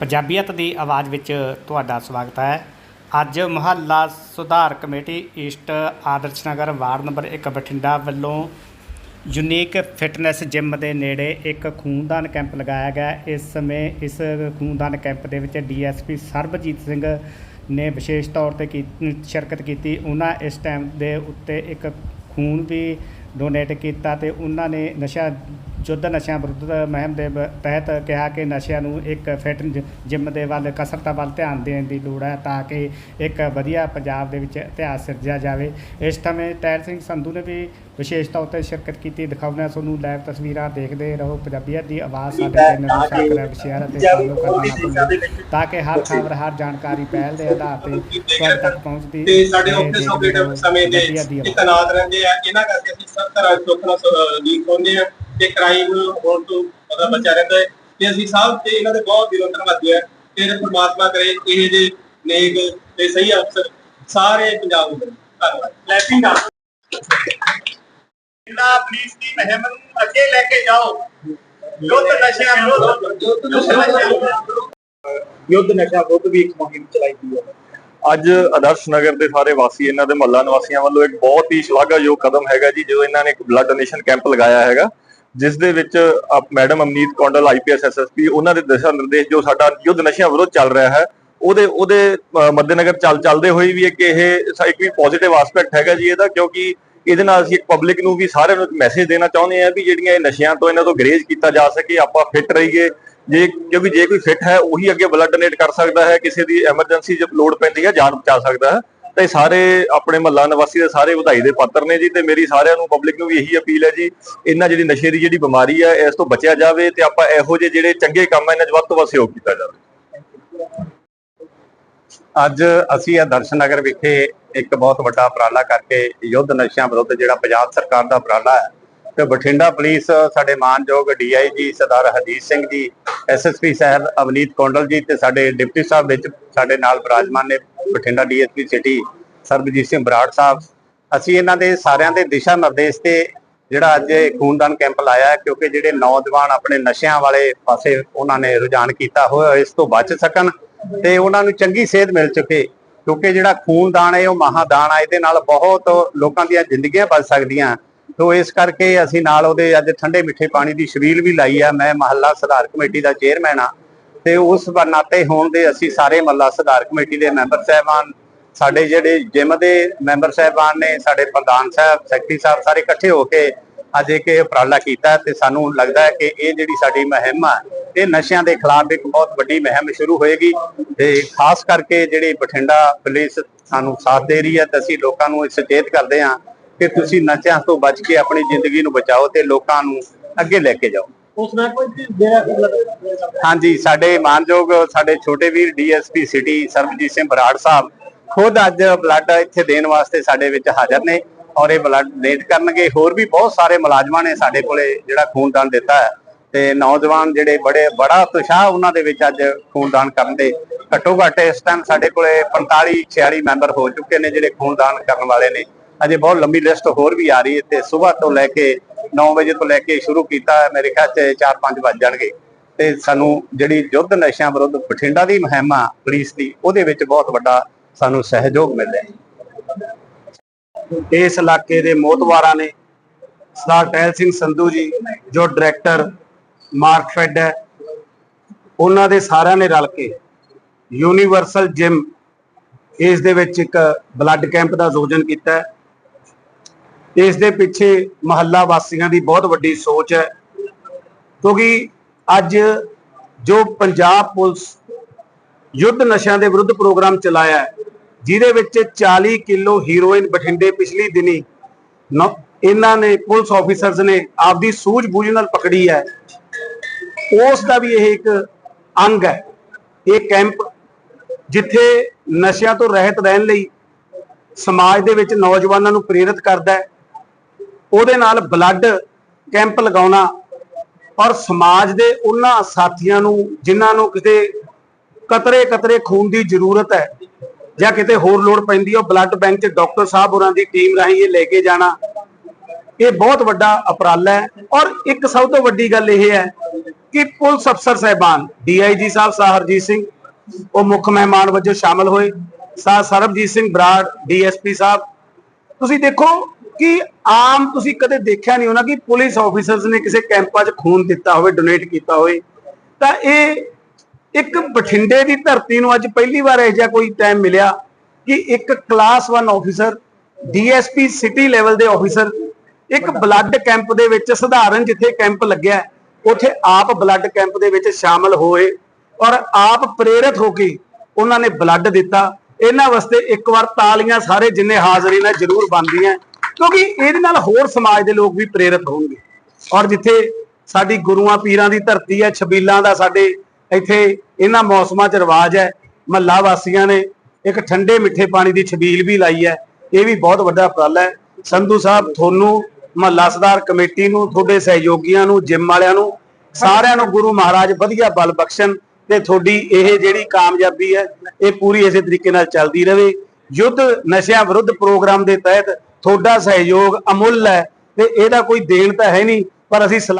ਪੰਜਾਬੀਅਤ ਦੀ ਆਵਾਜ਼ ਵਿੱਚ ਤੁਹਾਡਾ ਸਵਾਗਤ ਹੈ। ਅੱਜ ਮੁਹੱਲਾ ਸੁਧਾਰ committee east Adarsh Nagar ward number 1 Bathinda ਵੱਲੋਂ ਯੂਨੀਕ ਫਿਟਨੈਸ ਜਿਮ ਦੇ ਨੇੜੇ ਇੱਕ ਖੂਨਦਾਨ ਕੈਂਪ ਲਗਾਇਆ ਗਿਆ ਇਸ ਸਮੇਂ ਇਸ ਖੂਨਦਾਨ ਕੈਂਪ ਦੇ ਵਿੱਚ ਡੀਐਸਪੀ ਸਰਬਜੀਤ ਸਿੰਘ ਨੇ ਵਿਸ਼ੇਸ਼ ਤੌਰ ਤੇ ਕੀ, ਸ਼ਿਰਕਤ ਕੀਤੀ। ਉਹਨਾਂ ਇਸ ਟਾਈਮ ਦੇ ਉੱਤੇ ਇੱਕ ਖੂਨ ਵੀ ਡੋਨੇਟ ਕੀਤਾ ਤੇ ਉਹਨਾਂ ਨੇ ਨਸ਼ਾ ਯੁੱਧ ਨਸ਼ਿਆਂ ਵਿਰੁੱਧ ਮੁਹਿੰਮ ਦੇ ਬ- ਤਹਿਤ ਕਿਹਾ ਕਿ ਨਸ਼ਿਆਂ ਨੂੰ ਇੱਕ ਫਿਟ ਜਿਮ ਦੇ ਵੱਲ ਕਸਰਤਾਂ ਵੱਲ ਧਿਆਨ ਦੇਣ ਦੀ ਲੋੜ ਹੈ ਤਾਂ ਕਿ ਇੱਕ ਵਧੀਆ ਪੰਜਾਬ ਦੇ ਵਿੱਚ ਇਤਿਹਾਸ ਸਿਰਜਿਆ ਜਾਵੇ। ਇਸ ਸਮੇਂ ਟਾਇਰ ਸਿੰਘ ਸੰਧੂ ਨੇ ਵੀ ਵਿਸ਼ੇਸ਼ ਤੌਰ ਤੇ ਸ਼ਿਰਕਤ ਕੀਤੀ। ਦਿਖਾਉਂਦੇ ਹਾਂ ਤੁਹਾਨੂੰ ਲਾਈਵ ਤਸਵੀਰਾਂ ਦੇਖਦੇ ਰਹੋ। ਪੰਜਾਬੀਅਤ ਦੀ ਆਵਾਜ਼ ਸਾਡੇ ਚੈਨਲ ਨੂੰ ਸਬਸਕ੍ਰਾਈਬ ਸ਼ੇਅਰ ਅਤੇ ਫੋਲੋ ਕਰਨਾ ਨਾ ਭੁੱਲੋ ਤਾਂ ਕਿ ਹਰ ਖਬਰ ਹਰ ਜਾਣਕਾਰੀ ਪਹਿਲ ਦੇ ਆਧਾਰ ਤੇ ਤੁਹਾਡੇ ਤੱਕ ਪਹੁੰਚਦੀ ਤੇ ਸਾਡੇ ਰਹੇ। ਔਖੇ ਸੌਖੇ ਦੇਖਦੇ ਰਹੋ। ਸਮੇਂ ਦੇ ਪੰਜਾਬੀਅਤ ਦੀ ਰਹਿੰਦੇ ਆ। ਇਹਨਾਂ ਕਰਕੇ ਅਸੀਂ ਸਭ ਤਰ੍ਹਾਂ ਸੁੱਖ ਨਾਲ ਲੀਕ ਹੁੰਦੇ ਆ ਤੇ ਕ੍ਰਾਈਮ ਹੋਣ ਤੋਂ ਪਤਾ ਬਚਾ ਰਹਿੰਦਾ ਹੈ। ਤੇ ਅਸੀਂ ਸਭ ਤੇ ਇਹਨਾਂ ਦੇ ਬਹੁਤ ਦਿਲੋਂ ਧੰਨਵਾਦੀ ਆ ਤੇ ਪ੍ਰਮਾਤਮਾ ਕਰੇ ਇਹ ਜੇ ਨੇਕ ਤੇ ਸਹੀ ਅਫਸਰ ਸਾਰੇ ਪੰਜਾਬ ਨੂੰ ਦੇਣ। ਧੰਨਵਾਦ। ਲੈਪਿੰਗ ਆ। ਜਿੰਨਾ ਪੁਲਿਸ ਦੀ ਮੁਹਿੰਮ ਨੂੰ ਅੱਗੇ ਲੈ ਕੇ ਜਾਓ ਯੁੱਧ ਨਸ਼ਿਆਂ ਵਿਰੁੱਧ ਯੁੱਧ ਨਸ਼ਾ ਵਿਰੁੱਧ ਵੀ ਇੱਕ ਮੁਹਿੰਮ ਚਲਾਈ ਗਈ ਹੈ। ਅੱਜ ਆਦਰਸ਼ ਨਗਰ ਦੇ ਸਾਰੇ ਵਾਸੀ ਇਹਨਾਂ ਦੇ ਮਹੱਲਾ ਨਿਵਾਸੀਆਂ ਵੱਲੋਂ ਇੱਕ ਬਹੁਤ ਹੀ ਸ਼ਲਾਘਾਯੋਗ ਕਦਮ ਹੈਗਾ ਜੀ ਜਦੋਂ ਇਹਨਾਂ ਨੇ ਇੱਕ ਬਲੱਡ ਡੋਨੇਸ਼ਨ ਕੈਂਪ ਲਗਾਇਆ ਹੈਗਾ। ਜਿਸ ਦੇ ਵਿੱਚ ਆਪ- madam Amneet Kondal IPS SSP ਉਹਨਾਂ ਦੇ ਦਿਸ਼ਾ ਨਿਰਦੇਸ਼ ਜੋ ਸਾਡਾ ਯੁੱਧ ਨਸ਼ਿਆਂ ਵਿਰੁੱਧ ਚੱਲ ਰਿਹਾ ਹੈ, ਉਹਦੇ ਉਹਦੇ ਮੱਦੇਨਜ਼ਰ ਚੱਲ, ਚੱਲਦੇ ਹੋਏ ਵੀ ਇੱਕ ਇਹ ਇੱਕ ਵੀ ਪੋਜ਼ਿਟਿਵ ਐਸਪੈਕਟ ਹੈਗਾ ਜੀ ਇਹਦਾ, ਕਿਉਂਕਿ ਇਹਦੇ ਨਾਲ ਅਸੀਂ ਇੱਕ ਪਬਲਿਕ ਨੂੰ ਵੀ ਸਾਰਿਆਂ ਨੂੰ ਮੈਸੇਜ ਦੇਣਾ ਚਾਹੁੰਦੇ ਹਾਂ ਵੀ ਜਿਹੜੀਆਂ ਇਹ ਨਸ਼ਿਆਂ ਤੋਂ, ਇਹਨਾਂ ਤੋਂ ਗਰੇਜ਼ ਕੀਤਾ ਜਾ ਸਕੇ, ਆਪਾਂ ਫਿੱਟ ਰਹੀਏ। ਜੇ, ਕਿਉਂਕਿ ਜੇ ਕੋਈ ਫਿੱਟ ਹੈ, ਉਹੀ ਅੱਗੇ ਬਲੱਡ ਡੋਨੇਟ ਕਰ ਸਕਦਾ ਹੈ, ਕਿਸੇ ਦੀ ਐਮਰਜੈਂਸੀ ਜਦ ਲੋੜ ਪੈਂਦੀ ਹੈ, ਜਾਨ ਬਚਾ ਸਕਦਾ ਹੈ। ਤੇ ਸਾਰੇ ਆਪਣੇ ਮਹੱਲਾ ਨਿਵਾਸੀ ਦੇ ਸਾਰੇ ਵਧਾਈ ਦੇ ਪਾਤਰ ਨੇ ਜੀ ਤੇ ਮੇਰੀ ਸਾਰਿਆਂ ਨੂੰ ਪਬਲਿਕ ਨੂੰ ਵੀ ਇਹੀ ਅਪੀਲ ਹੈ ਜੀ, ਇਹਨਾਂ ਜਿਹੜੀ ਨਸ਼ੇ ਦੀ ਜਿਹੜੀ ਬਿਮਾਰੀ ਹੈ, ਇਸ ਤੋਂ ਬਚਿਆ ਜਾਵੇ ਤੇ ਆਪਾਂ ਇਹੋ ਜਿਹੇ ਜਿਹੜੇ ਚੰਗੇ ਕੰਮ ਇਹਨਾਂ 'ਚ ਵੱਧ ਤੋਂ ਵੱਧ ਸਹਿਯੋਗ ਕੀਤਾ ਜਾਵੇ। ਅੱਜ ਅਸੀਂ ਆਦਰਸ਼ ਨਗਰ ਵਿਖੇ ਇੱਕ ਬਹੁਤ ਵੱਡਾ ਉਪਰਾਲਾ ਕਰਕੇ ਯੁੱਧ ਨਸ਼ਿਆਂ ਵਿਰੁੱਧ ਜਿਹੜਾ ਪੰਜਾਬ ਸਰਕਾਰ ਦਾ ਉਪਰਾਲਾ ਹੈ, ਤੇ ਬਠਿੰਡਾ ਪੁਲਿਸ ਸਾਡੇ ਮਾਨਯੋਗ ਡੀਆਈਜੀ ਸਰਦਾਰ ਹਰਜੀਤ ਸਿੰਘ ਜੀ ਐਸਐਸਪੀ ਸਾਹਿਬ ਅਵਨੀਤ ਕੌਂਡਲ ਜੀ ਤੇ ਸਾਡੇ ਡਿਪਟੀ ਸਾਹਿਬ ਵਿੱਚ ਸਾਡੇ ਨਾਲ ਬਰਾਜਮਾਨ ਨੇ ਬਠਿੰਡਾ ਡੀਐਸਪੀ ਸਿਟੀ ਸਰਬਜੀਤ ਸਿੰਘ ਬਰਾੜ ਸਾਹਿਬ। ਅਸੀਂ ਇਹਨਾਂ ਦੇ ਸਾਰਿਆਂ ਦੇ ਦਿਸ਼ਾ ਨਿਰਦੇਸ਼ ਤੇ ਜਿਹੜਾ ਅੱਜ ਇਹ ਖੂਨਦਾਨ ਕੈਂਪ ਲਾਇਆ ਕਿਉਂਕਿ ਜਿਹੜੇ ਨੌਜਵਾਨ ਆਪਣੇ ਨਸ਼ਿਆਂ ਵਾਲੇ ਪਾਸੇ ਉਹਨਾਂ ਨੇ ਰੁਝਾਨ ਕੀਤਾ ਹੋਇਆ ਇਸ ਤੋਂ ਬਚ ਸਕਣ ਤੇ ਉਹਨਾਂ ਨੂੰ ਚੰਗੀ ਸੇਧ ਮਿਲ ਚੁੱਕੇ, ਕਿਉਂਕਿ ਜਿਹੜਾ ਖੂਨਦਾਨ ਹੈ, ਉਹ ਮਹਾਦਾਨ ਹੈ ਇਹਦੇ ਨਾਲ ਬਹੁਤ ਲੋਕਾਂ ਦੀਆਂ ਜ਼ਿੰਦਗੀਆਂ ਬਚ ਸਕਦੀਆਂ। ਸੋ ਇਸ ਕਰਕੇ ਅਸੀਂ ਨਾਲ ਉਹਦੇ ਅੱਜ ਠੰਡੇ ਮਿੱਠੇ ਪਾਣੀ ਦੀ ਸ਼ਬੀਲ ਵੀ ਲਾਈ ਆ। ਮੈਂ ਮਹੱਲਾ ਸੁਧਾਰ ਕਮੇਟੀ ਦਾ ਚੇਅਰਮੈਨ ਆ ਤੇ ਉਸ ਨਾਤੇ ਹੋਣ ਦੇ ਅਸੀਂ ਸਾਰੇ ਮਹੱਲਾ ਸੁਧਾਰ ਕਮੇਟੀ ਦੇ ਮੈਂਬਰ ਸਾਹਿਬਾਨ, ਸਾਡੇ ਜਿਹੜੇ ਜਿਮ ਦੇ ਮੈਂਬਰ ਸਾਹਿਬਾਨ ਨੇ, ਸਾਡੇ ਪ੍ਰਧਾਨ ਸਾਹਿਬ, ਸੈਕਟਰੀ ਸਾਹਿਬ ਸਾਰੇ ਇਕੱਠੇ ਹੋ ਕੇ ਅੱਜ ਇੱਕ ਉਪਰਾਲਾ ਕੀਤਾ ਤੇ ਸਾਨੂੰ ਲੱਗਦਾ ਹੈ ਕਿ ਇਹ ਜਿਹੜੀ ਸਾਡੀ ਮੁਹਿੰਮ ਆ, ਇਹ ਨਸ਼ਿਆਂ ਦੇ ਖਿਲਾਫ ਇੱਕ ਬਹੁਤ ਵੱਡੀ ਮੁਹਿੰਮ ਸ਼ੁਰੂ ਹੋਏਗੀ ਤੇ ਖਾਸ ਕਰਕੇ ਜਿਹੜੀ ਬਠਿੰਡਾ ਪੁਲਿਸ ਸਾਨੂੰ ਸਾਥ ਦੇ ਰਹੀ ਹੈ ਤੇ ਅਸੀਂ ਲੋਕਾਂ ਨੂੰ ਇਹ ਸੁਚੇਤ ਕਰਦੇ ਹਾਂ ਕਿ ਤੁਸੀਂ ਨਸ਼ਿਆਂ ਤੋਂ ਬਚ ਕੇ ਆਪਣੀ ਜ਼ਿੰਦਗੀ ਨੂੰ ਬਚਾਓ ਤੇ ਲੋਕਾਂ ਨੂੰ ਅੱਗੇ ਲੈ ਕੇ ਜਾਓ। ਉਸ ਨਾਲ ਕੋਈ ਹਾਂਜੀ ਸਾਡੇ ਮਾਨਯੋਗ ਸਾਡੇ ਛੋਟੇ ਵੀਰ ਡੀਐਸਪੀ ਸਿਟੀ ਸਰਬਜੀਤ ਸਿੰਘ ਬਰਾੜ ਸਾਹਿਬ ਖੁਦ ਅੱਜ ਬਲੱਡ ਇੱਥੇ ਦੇਣ ਵਾਸਤੇ ਸਾਡੇ ਵਿੱਚ ਹਾਜ਼ਰ ਨੇ ਔਰ ਇਹ ਬਲੱਡ ਡੋਨੇਟ ਕਰਨਗੇ। ਹੋਰ ਵੀ ਬਹੁਤ ਸਾਰੇ ਮੁਲਾਜ਼ਮਾਂ ਨੇ ਸਾਡੇ ਕੋਲੇ ਜਿਹੜਾ ਖੂਨਦਾਨ ਦਿੱਤਾ ਹੈ ਤੇ ਨੌਜਵਾਨ ਜਿਹੜੇ ਬੜੇ ਬੜਾ ਉਤਸ਼ਾਹ ਉਹਨਾਂ ਦੇ ਵਿੱਚ ਅੱਜ ਖੂਨਦਾਨ ਕਰਨ ਦੇ ਘੱਟੋ ਘੱਟ ਇਸ ਟਾਈਮ ਸਾਡੇ ਕੋਲੇ 45 46 ਮੈਂਬਰ ਹੋ ਚੁੱਕੇ ਨੇ ਜਿਹੜੇ ਖੂਨਦਾਨ ਕਰਨ ਵਾਲੇ ਨੇ। ਅਜੇ ਬਹੁਤ ਲੰਬੀ ਲਿਸਟ ਹੋਰ ਵੀ ਆ ਰਹੀ ਹੈ ਤੇ ਸਵੇਰ ਤੋਂ ਲੈ ਕੇ 9 ਵਜੇ ਤੋਂ ਲੈ ਕੇ ਸ਼ੁਰੂ ਕੀਤਾ ਮੇਰੇ ਖਿਆਲ ਚ 4-5 ਵੱਜ ਜਾਣਗੇ। ਤੇ ਸਾਨੂੰ ਜਿਹੜੀ ਯੁੱਧ ਨਸ਼ਿਆਂ ਵਿਰੁੱਧ ਬਠਿੰਡਾ ਦੀ ਮੁਹਿੰਮ ਆ ਪੁਲਿਸ ਦੀ, ਉਹਦੇ ਵਿੱਚ ਬਹੁਤ ਵੱਡਾ ਸਾਨੂੰ ਸਹਿਯੋਗ ਮਿਲਿਆ। ਇਸ ਇਲਾਕੇ ਦੇ ਮੋਤਵਾਰਾਂ ਨੇ ਸਰਦਾਰ ਟਹਿਲ ਸਿੰਘ ਸੰਧੂ ਜੀ, ਜੋ ਡਾਇਰੈਕਟਰ ਮਾਰਕਫੈਡ ਹੈ, ਉਹਨਾਂ ਦੇ ਸਾਰਿਆਂ ਨੇ ਰਲ ਕੇ ਯੂਨੀਵਰਸਲ ਜਿਮ ਇਸ ਦੇ ਵਿੱਚ ਇੱਕ ਬਲੱਡ ਕੈਂਪ ਦਾ ਆਯੋਜਨ ਕੀਤਾ ਹੈ। ਇਸ ਦੇ ਪਿੱਛੇ ਮਹੱਲਾ ਵਾਸੀਆਂ ਦੀ ਬਹੁਤ ਵੱਡੀ ਸੋਚ ਹੈ। ਕਿਉਂਕਿ ਅੱਜ ਜੋ ਪੰਜਾਬ ਪੁਲਿਸ ਯੁੱਧ ਨਸ਼ਿਆਂ ਦੇ ਵਿਰੁੱਧ ਪ੍ਰੋਗਰਾਮ ਚਲਾਇਆ ਜਿਹਦੇ ਵਿੱਚ 40 ਕਿਲੋ ਹੀਰੋਇਨ ਬਠਿੰਡੇ ਪਿਛਲੀ ਦਿਨੀ ਇਹਨਾਂ ਨੇ ਪੁਲਿਸ ਆਫੀਸਰਸ ਨੇ ਆਪਦੀ ਸੂਝ-ਬੂਝ ਨਾਲ ਪਕੜੀ ਹੈ। ਉਸ ਦਾ ਵੀ ਇਹ ਇੱਕ ਅੰਗ ਹੈ। ਇਹ ਕੈਂਪ ਜਿੱਥੇ ਨਸ਼ਿਆਂ ਤੋਂ ਰਹਿਤ ਰਹਿਣ ਲਈ ਸਮਾਜ ਦੇ ਵਿੱਚ ਨੌਜਵਾਨਾਂ ਨੂੰ ਪ੍ਰੇਰਿਤ ਕਰਦਾ ਹੈ। ਉਹਦੇ ਨਾਲ ਬਲੱਡ ਕੈਂਪ ਲਗਾਉਣਾ ਔਰ ਸਮਾਜ ਦੇ ਉਹਨਾਂ ਸਾਥੀਆਂ ਨੂੰ, ਜਿਨ੍ਹਾਂ ਨੂੰ ਕਿਤੇ ਕਤਰੇ ਕਤਰੇ ਖੂਨ ਦੀ ਜ਼ਰੂਰਤ ਹੈ ਜਾਂ ਕਿਤੇ ਹੋਰ ਲੋੜ ਪੈਂਦੀ ਹੈ ਬਲੱਡ ਬੈਂਕ 'ਚ ਡਾਕਟਰ ਸਾਹਿਬ ਹੋਰਾਂ ਦੀ ਟੀਮ ਰਾਹੀਂ ਇਹ ਲੈ ਕੇ ਜਾਣਾ। ਇਹ ਬਹੁਤ ਵੱਡਾ ਉਪਰਾਲਾ ਹੈ ਔਰ ਇੱਕ ਸਭ ਤੋਂ ਵੱਡੀ ਗੱਲ ਇਹ ਹੈ ਕਿ ਪੁਲਿਸ ਅਫਸਰ ਸਹਿਬਾਨ ਡੀਆਈਜੀ ਸਾਹਿਬ ਸਾਹਰਜੀਤ ਸਿੰਘ, ਉਹ ਮੁੱਖ ਮਹਿਮਾਨ ਵਜੋਂ ਸ਼ਾਮਲ ਹੋਏ। ਸਾਹ ਸਰਬਜੀਤ ਸਿੰਘ ਬਰਾੜ ਡੀਐਸਪੀ ਸਾਹਿਬ। ਤੁਸੀਂ ਦੇਖੋ ਕਿ ਆਮ ਤੁਸੀਂ ਕਦੇ ਦੇਖਿਆ ਨਹੀਂ ਹੋਣਾ ਕਿ ਪੁਲਿਸ ਆਫੀਸਰਸ ਨੇ ਕਿਸੇ ਕੈਂਪਾਂ 'ਚ ਖੂਨ ਦਿੱਤਾ ਹੋਵੇ ਡੋਨੇਟ ਕੀਤਾ ਹੋਵੇ। ਤਾਂ ਇਹ ਇੱਕ ਬਠਿੰਡੇ ਦੀ ਧਰਤੀ ਨੂੰ ਅੱਜ ਪਹਿਲੀ ਵਾਰ ਇਹ ਜਿਹਾ ਕੋਈ ਟਾਈਮ ਮਿਲਿਆ ਕਿ ਇੱਕ class 1 officer DSP city level ਦੇ ਆਫੀਸਰ ਇੱਕ ਬਲੱਡ ਕੈਂਪ ਦੇ ਵਿੱਚ ਸਧਾਰਨ ਜਿੱਥੇ ਕੈਂਪ ਲੱਗਿਆ ਉੱਥੇ ਆਪ ਬਲੱਡ ਕੈਂਪ ਦੇ ਵਿੱਚ ਸ਼ਾਮਲ ਹੋਏ ਔਰ ਆਪ ਪ੍ਰੇਰਿਤ ਹੋ ਕੇ ਉਹਨਾਂ ਨੇ ਬਲੱਡ ਦਿੱਤਾ। ਇਹਨਾਂ ਵਾਸਤੇ ਇੱਕ ਵਾਰ ਤਾਲੀਆਂ ਸਾਰੇ ਜਿੰਨੇ ਹਾਜ਼ਰੀਨ ਹੈ ਜ਼ਰੂਰ ਬਣਦੀਆਂ। ਕਿਉਂਕਿ ਇਹਦੇ ਨਾਲ ਹੋਰ ਸਮਾਜ ਦੇ ਲੋਕ ਵੀ ਪ੍ਰੇਰਿਤ ਹੋਣਗੇ। ਔਰ ਜਿੱਥੇ ਸਾਡੀ ਗੁਰੂਆਂ ਪੀਰਾਂ ਦੀ ਧਰਤੀ ਹੈ, ਛਬੀਲਾਂ ਦਾ ਸਾਡੇ ਇੱਥੇ ਇਹਨਾਂ ਮੌਸਮਾਂ 'ਚ ਰਿਵਾਜ ਹੈ, ਮਹੱਲਾ ਵਾਸੀਆਂ ਨੇ ਇੱਕ ਠੰਡੇ ਮਿੱਠੇ ਪਾਣੀ ਦੀ ਛਬੀਲ ਵੀ ਲਾਈ ਹੈ, ਇਹ ਵੀ ਬਹੁਤ ਵੱਡਾ ਉਪਰਾਲਾ ਹੈ। ਸੰਧੂ ਸਾਹਿਬ ਤੁਹਾਨੂੰ ਮਹੱਲਾ ਸਦਾਰ ਕਮੇਟੀ ਨੂੰ, ਤੁਹਾਡੇ ਸਹਿਯੋਗੀਆਂ ਨੂੰ, ਜਿਮ ਵਾਲਿਆਂ ਨੂੰ, ਸਾਰਿਆਂ ਨੂੰ ਗੁਰੂ ਮਹਾਰਾਜ ਵਧੀਆ ਬਲ ਬਖਸ਼ਣ ਤੇ ਤੁਹਾਡੀ ਇਹ ਜਿਹੜੀ ਕਾਮਯਾਬੀ ਹੈ, ਇਹ ਪੂਰੀ ਇਸੇ ਤਰੀਕੇ ਨਾਲ ਚੱਲਦੀ ਰਹੇ। ਯੁੱਧ ਨਸ਼ਿਆਂ ਵਿਰੁੱਧ ਪ੍ਰੋਗਰਾਮ ਦੇ ਤਹਿਤ ਤੁਹਾਡਾ ਸਹਿਯੋਗ ਅਮੁੱਲ ਹੈ ਤੇ ਇਹਦਾ ਕੋਈ ਦੇਣ ਤਾਂ ਹੈ ਨਹੀਂ ਪਰ ਅਸੀਂ ਸਲਾ-